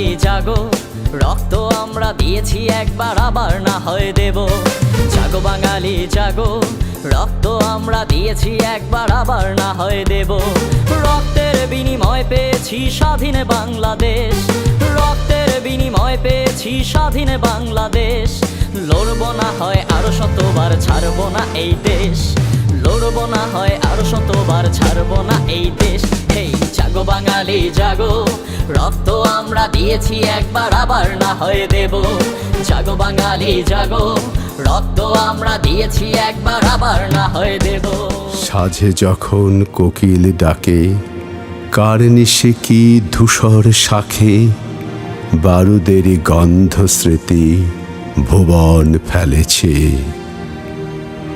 বাঙালি জাগো। রক্ত আমরা দিয়েছি, একবার আবার না হয় দেব। জাগো বাঙালি, জাগো। রক্ত আমরা দিয়েছি, একবার আবার না হয় দেব। রক্তের বিনিময় পেয়েছি স্বাধীন বাংলাদেশ। রক্তের বিনিময় পেয়েছি স্বাধীন বাংলাদেশ। লড়বো না হয় আরও শতবার, ছাড়বো না এই দেশ। লড়বো না হয় আরও শতবার, ছাড়বো না এই দেশ। বাঙালি, জাগো। রক্ত আমরা দিয়েছি, একবার আবার না হয় দেব। জাগো বাঙালি, জাগো। রক্ত আমরা দিয়েছি, একবার আবার না হয় দেব। সাঝে যখন কোকিল ডাকে, কার নিশে কি ধূসর শাখে? বারুদেরই গন্ধ স্মৃতি ভুবন ফেলেছে।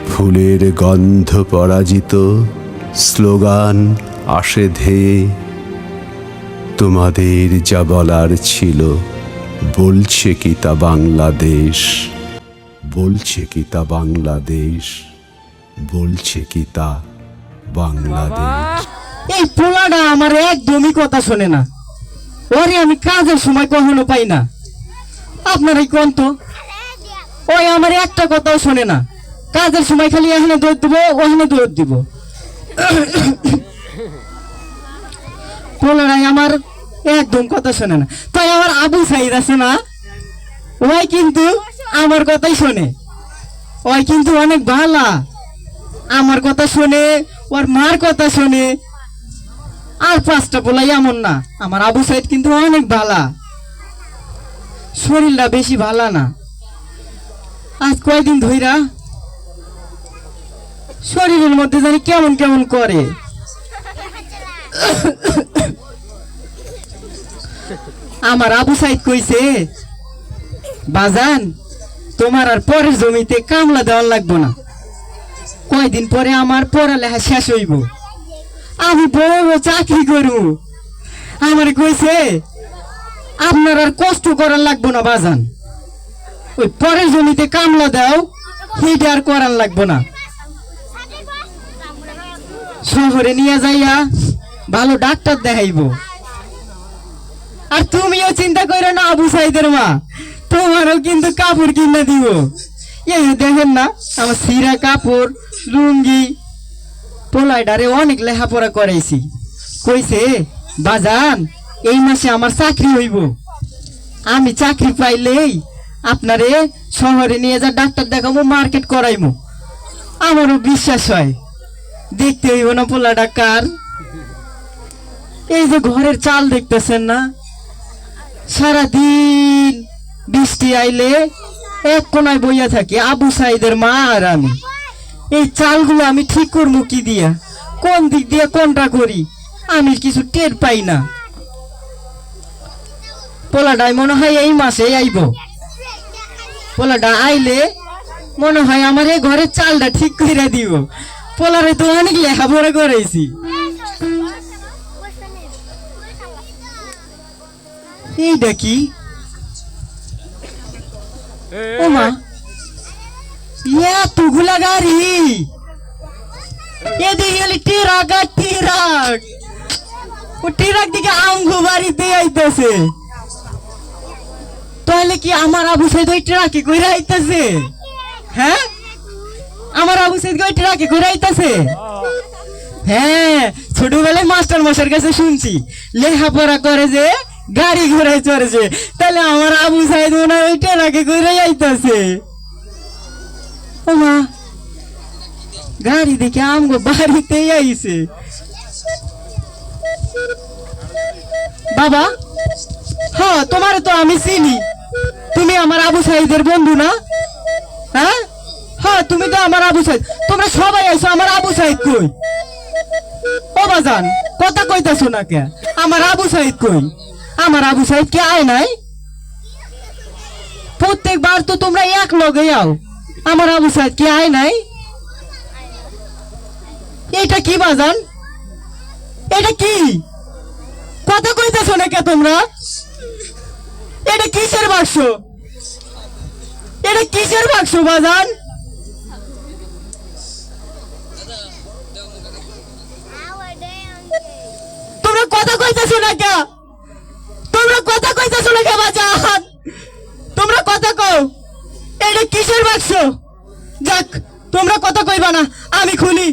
ফুলের গন্ধ পরাজিত স্লোগান আসে ধেয়ে। তোমাদের যা বলার ছিল, বলছে কি তা বাংলাদেশ? বলছে কি তা বাংলাদেশ? বলছে কি তা বাংলাদেশ? এই পোলাটা আমার একদমই কথা শোনে না। ওরে আমি কাজের সময় কখনো পাই না। আপনার এই কোন তো ওই আমার একটা কথাও শোনে না। কাজের সময় খালি এখানে দৌড় দিব, ওখানে দৌড় দিব। পোলারাই আমার একদম কথা শোনে না। তাই আমার আবু সাইদ আছে না? ওই কিন্তু আমার কথাই শোনে। ওই কিন্তু অনেক ভালা আমার কথা শোনে, ওর মার কথা শোনে। আর পাঁচটা বলাই এমন না। আমার আবু সাইদ কিন্তু অনেক ভালা শরীরটা বেশি ভালা না। আজ কয়দিন ধইরা শরীরের মধ্যে জানি কেমন কেমন করে। আমার আবু সাইদ কইছে, বাজান, তোমার আর পরের জমিতে কামলা দেওয়ার লাগবো না। কয়দিন পরে আমার পড়ালেখা শেষ হইব। আমি বড় চাকরি করব আমার কইছে, আপনার আর কষ্ট করার লাগবো না, বাজান। ওই পরের জমিতে কামলা দাও, সেইটা আর করার লাগবো না। শহরে নিয়ে যাইয়া ভালো ডাক্তার দেখাইব। আর তুমিও চিন্তা করো না, আবু সাইদের মা। তোমারও কিন্তু কাপড় কিনে দিব। এই দেখেন না, আমার সিরা কাপড়, লুঙ্গি, পোলাইডারে অনেক লেখাপড়া করাইছি। কইছে, বাজান, এই মাসে আমার চাকরি হইব। আমি চাকরি পাইলেই আপনারে শহরে নিয়ে যা ডাক্তার দেখাবো, মার্কেট করাইমু। আমারও বিশ্বাস হয়। দেখতে হইব না পোলা ডাক্তার এই যে ঘরের চাল দেখতেছেন না সারাদিন বৃষ্টি আইলে এক কোনায় বইয়া থাকি, আবু সাইদের মা আর আমি। এই চালগুলো আমি ঠিক করব কি দিয়া? কোন দিক দিয়ে কোনটা করি? আমি কিছু টের পাই না। পোলাটাই মনে হয় এই মাসে আইব। পোলাটা আইলে মনে হয় আমার এই ঘরের চালটা ঠিক করে দিব। পোলারে তো অনেক লেখাপড়া করেছি এইটা কি ওমা। এতগুলা গাড়ি। এদিকে গেলে টিরাক আর টিরাক। ও টিরাক দিকে বাড়িতে আইতেছে। তাহলে কি আমার আবু সাইদ ওই ট্রাকে কইরা আইতেছে? হ্যাঁ? আমার আবু সাইদ ওই ট্রাকে কইরা আইতেছে? হ্যাঁ ছোটবেলায় মাস্টার মশার কাছে শুনছি লেখাপড়া করে যে গাড়ি ঘোড়ায় চড়েছে। তাহলে আমার আবু সাইদ মনে হয় ওই ট্রাকে কইরা আইতেছে ও মা, গাড়ি দেখে আমগো বাড়িতেই আইছে। বাবা হ্যাঁ তোমার তো আমি চিনি। তুমি আমার আবু সাইদের বন্ধু না? হ্যাঁ? হ্যাঁ তুমি তো আমার আবু সাইদ। তোমরা সবাই আইছো, আমার আবু সাইদ কই? ও বাজান, কথা কইতাছো না কে? আমার আবু সাইদ কই? আমার আবু সাইদ কে আয় নাই? প্রত্যেকবার তো তোমরা এক লগে আও। আমার আবু সাইদ কে আয় নাই? এটা কি বাজান? এটা কি? কথা কইতেছো না কে তোমরা? এটা কিসের বাক্স? এটা কিসের বাক্স বাজান? তোমরা কথা কইতেছো না কে তোমরা কথা কইতেছো না কে বাজান তোমরা কথা কও। এটা কিসের বাক্স? যাক, তোমরা কথা কইবা না, আমি খুলি।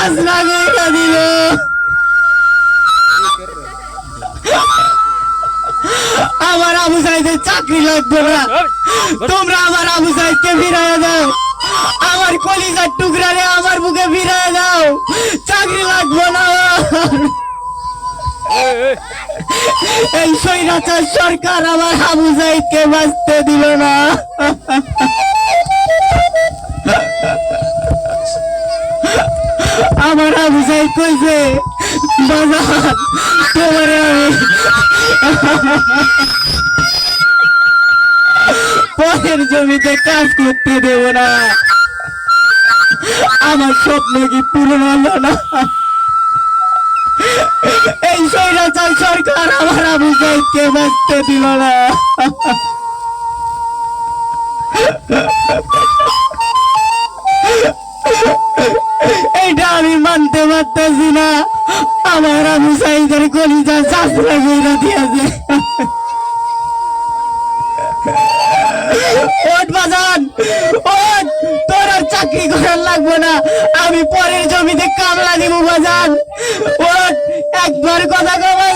মুখ চাষ লাগিয়ে দিল আমার আবু সাইদের চাকরি লাগবে না। তোমরা আমার আবু সাইদকে ফিরাইয়া দাও। আমার কলিজার টুকরা রে আমার বুকে ফিরাইয়া দাও। চাকরি লাগবে না। এই সৈরাচার সরকার আমার আবু সাইদকে বাঁচতে দিল না। আমার কইছে বাজার আমি পরের জমিতে কাজ করতে দেব না। আমার স্বপ্ন কি পূরণ হলো না? এই স্বৈরাচার সরকার আমার আবু সাইদকে বাঁচতে দিল না। পারতেছি না আমার আমি সাইদের কলিজা চাষরা গিয়ে দিয়েছে। তোর আর চাকরি করার লাগবে না, আমি পরের জমিতে কামলা দিব বাজান। ওট একবার কথা কো বাজান